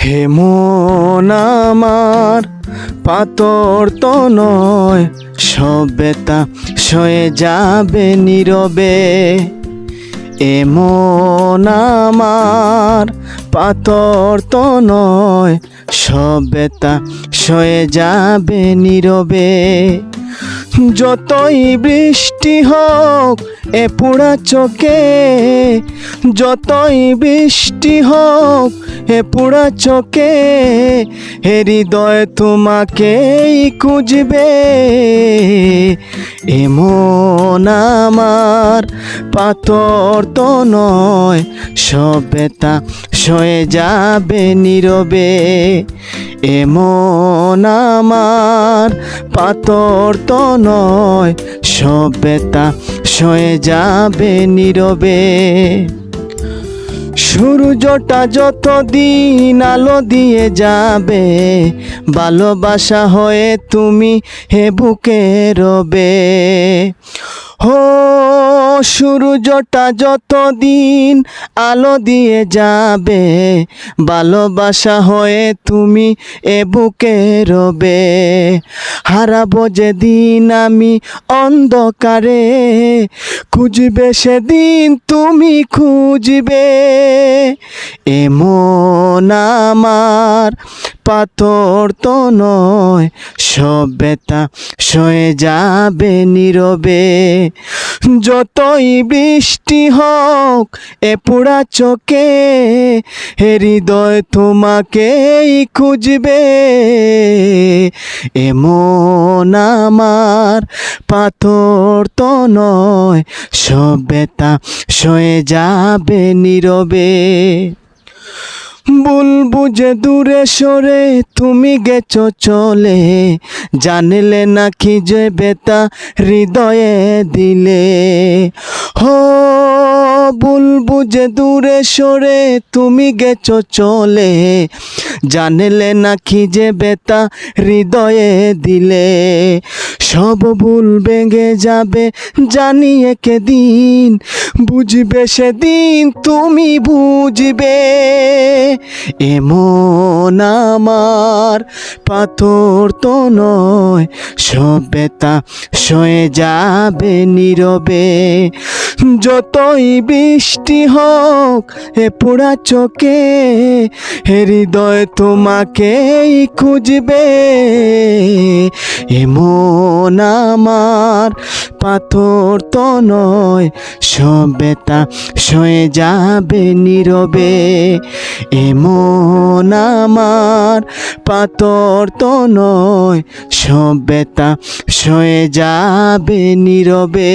হে মন আমার পাতর তো নয় সবেতা সয়ে যাবে নীরবে। এমন আমার পাতর তো নয় সবেতা সয়ে যাবে নীরবে। যতই বৃষ্টি হোক, এ পোড়া চোখে, যতই বৃষ্টি হোক, এ পোড়া চোখে হে হৃদয় তোমাকেই খুঁজবে। এমন আমার পাথর তো নয় সবেতা সয়ে যাবে নীরবে। এমন আমার পাথর তো নয় সবেতা সয়ে যাবে নীরবে। সূর্যটা যতদিন আলো দিয়ে যাবে, ভালোবাসা হয়ে তুমি হে বুকে রবে। হো সূর্যটা যতদিন আলো দিয়ে যাবে, ভালোবাসা হয়ে তুমি এ বুকে রবে। হারাবো যেদিন আমি অন্ধকারে, খুঁজবে সেদিন তুমি খুঁজবে। এমন আমার পাথর তো নয় সবেতা সয়ে যাবে নীরবে। যতই বৃষ্টি হোক, এ পোড়া চোখে হৃদয় তোমাকেই খুঁজবে। এমন আমার পাথর তো নয় সবেতা সয়ে যাবে নীরবে। বলব যে দূরে সরে তুমি গেছো চলে। জানলে নাকি যে বেতা হৃদয়ে দিলে। হো বলব যে দূরে সরে তুমি গেছো চলে। জানলে নাকি যে বেতা হৃদয়ে দিলে। সব ভুল ভেঙে যাবে জানি একে দিন বুঝবে সেদিন, তুমি বুঝবে। এমন আমার পাথর তো নয় সবেতা সয়ে যাবে নীরবে। যতই বৃষ্টি হোক এ পোড়া চোখে, হে হৃদয় তোমাকেই খুঁজবে। এমন আমার পাথর তো নয় সবেতা সয়ে যাবে নীরবে। এমন আমার পাথর তো নয় সবেতা সয়ে যাবে নীরবে।